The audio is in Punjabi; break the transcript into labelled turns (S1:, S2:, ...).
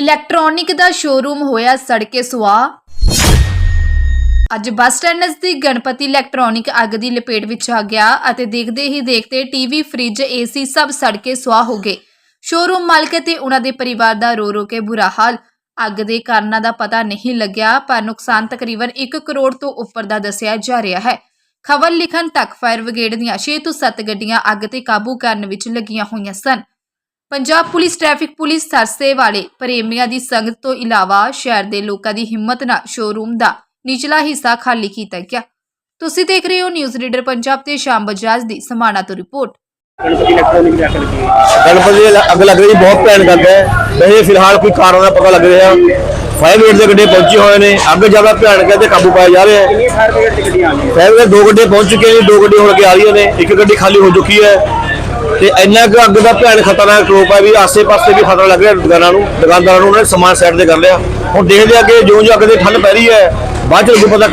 S1: ਇਲੈਕਟ੍ਰੋਨਿਕ ਦਾ ਸ਼ੋਰੂਮ ਹੋਇਆ ਸੜਕੇ ਸੁਆਹ। ਅੱਜ ਬੱਸ ਸਟੈਂਡ ਨਜ਼ਦੀਕ ਗਣਪਤੀ ਇਲੈਕਟ੍ਰੋਨਿਕ ਅੱਗ ਦੀ ਲਪੇਟ ਵਿੱਚ ਆ ਗਿਆ ਅਤੇ ਦੇਖਦੇ ਹੀ ਦੇਖਦੇ ਟੀਵੀ, ਫ੍ਰਿਜ, ਏਸੀ ਸਭ ਸੜਕੇ ਸੁਆਹ ਹੋ ਗਏ। ਸ਼ੋਰੂਮ ਮਾਲਕ ਤੇ ਉਹਨਾਂ ਦੇ ਪਰਿਵਾਰ ਦਾ ਰੋ ਰੋ ਕੇ ਬੁਰਾ ਹਾਲ। ਅੱਗ ਦੇ ਕਾਰਨਾਂ ਦਾ ਪਤਾ ਨਹੀਂ ਲੱਗਿਆ, ਪਰ ਨੁਕਸਾਨ ਤਕਰੀਬਨ 1 ਕਰੋੜ ਤੋਂ ਉੱਪਰ ਦਾ ਦੱਸਿਆ ਜਾ ਰਿਹਾ ਹੈ। ਖਬਰ ਲਿਖਣ ਤੱਕ ਫਾਇਰ ਬ੍ਰਿਗੇਡ ਦੀਆਂ 6 ਤੋਂ 7 ਗੱਡੀਆਂ ਅੱਗ ਤੇ ਕਾਬੂ ਕਰਨ ਵਿੱਚ ਲੱਗੀਆਂ ਹੋਈਆਂ ਸਨ। ਪੰਜਾਬ ਪੁਲਿਸ ਟ੍ਰੈਫਿਕ ਪੁਲਿਸ ਸਰਸੇ ਵਾਲੇ ਪ੍ਰੇਮੀਆਂ ਦੀ ਸੰਗਤ ਤੋਂ ਇਲਾਵਾ ਸ਼ਹਿਰ ਦੇ ਲੋਕਾਂ ਦੀ ਹਿੰਮਤ ਨਾਲ ਸ਼ੋਰੂਮ ਦਾ ਨਿਚਲਾ ਹਿੱਸਾ ਖਾਲੀ ਕੀਤਾ ਗਿਆ। ਤੁਸੀਂ ਦੇਖ ਰਹੇ ਹੋ ਨਿਊਜ਼ ਰੀਡਰ ਪੰਜਾਬ ਤੇ ਸ਼ਾਮ ਬਜਾਜ ਦੀ ਸਮਾਣਾ ਤੋਂ ਰਿਪੋਰਟ।
S2: ਗਣਪਤੀ ਇਲੈਕਟ੍ਰੋਨਿਕ ਅੱਗ ਲੱਗੀ
S3: ਗਣਪਤੀ ਦੀ ਅੱਗ ਲੱਗ ਰਹੀ ਬਹੁਤ ਭੈਣ ਕਰਦਾ ਹੈ। ਵੈਸੇ ਫਿਲਹਾਲ ਕੋਈ ਕਾਰਨ ਦਾ ਪਤਾ ਲੱਗ ਰਿਹਾ। ਫਾਇਰ ਬ੍ਰਿਗੇਡ ਦੇ ਗੱਡੇ ਪਹੁੰਚੇ ਹੋਏ ਨੇ। ਅੱਗ ਜ਼ਿਆਦਾ ਭਿਆਨਕ ਹੈ ਤੇ ਕਾਬੂ ਪਾਇਆ ਜਾ ਰਿਹਾ ਹੈ।
S2: ਕਿੰਨੀ ਫਾਇਰ ਬ੍ਰਿਗੇਡ ਦੀ ਗੱਡੀਆਂ ਆ ਗਈਆਂ
S3: ਫਾਇਰ ਬ੍ਰਿਗੇਡ ਦੋ ਗੱਡੇ ਪਹੁੰਚ ਚੁੱਕੇ ਨੇ ਦੋ ਗੱਡੀ ਹੁਣ ਕੇ ਆ ਰਹੀਆਂ ਨੇ। ਇੱਕ ਗੱਡੀ ਖਾਲੀ ਹੋ ਚੁੱਕੀ ਹੈ। ਤੇ ਇੰਨਾ ਕੁ ਅੱਗ ਦਾ ਭੈਣ ਖਤਰਨਾਕ ਰੂਪ ਹੈ ਵੀ ਆਸੇ-ਪਾਸੇ ਵੀ ਖਤਰਾ ਲੱਗ ਰਿਹਾ ਦੁਕਾਨਾਂ ਨੂੰ, ਦੁਕਾਨਦਾਰਾਂ ਨੂੰ ਉਹਨਾਂ ਨੇ ਸਮਾਨ ਸਾਈਡ ਤੇ ਕਰ ਲਿਆ। ਹੁਣ ਦੇਖਦੇ ਆ ਕਿ ਜਿਉਂ ਜਿਉਂ ਅੱਗ ਦੀ ਠੰਡ ਪੈ ਰਹੀ ਹੈ, ਬਾਅਦ ਚ ਲੱਗੂ ਪਤਾ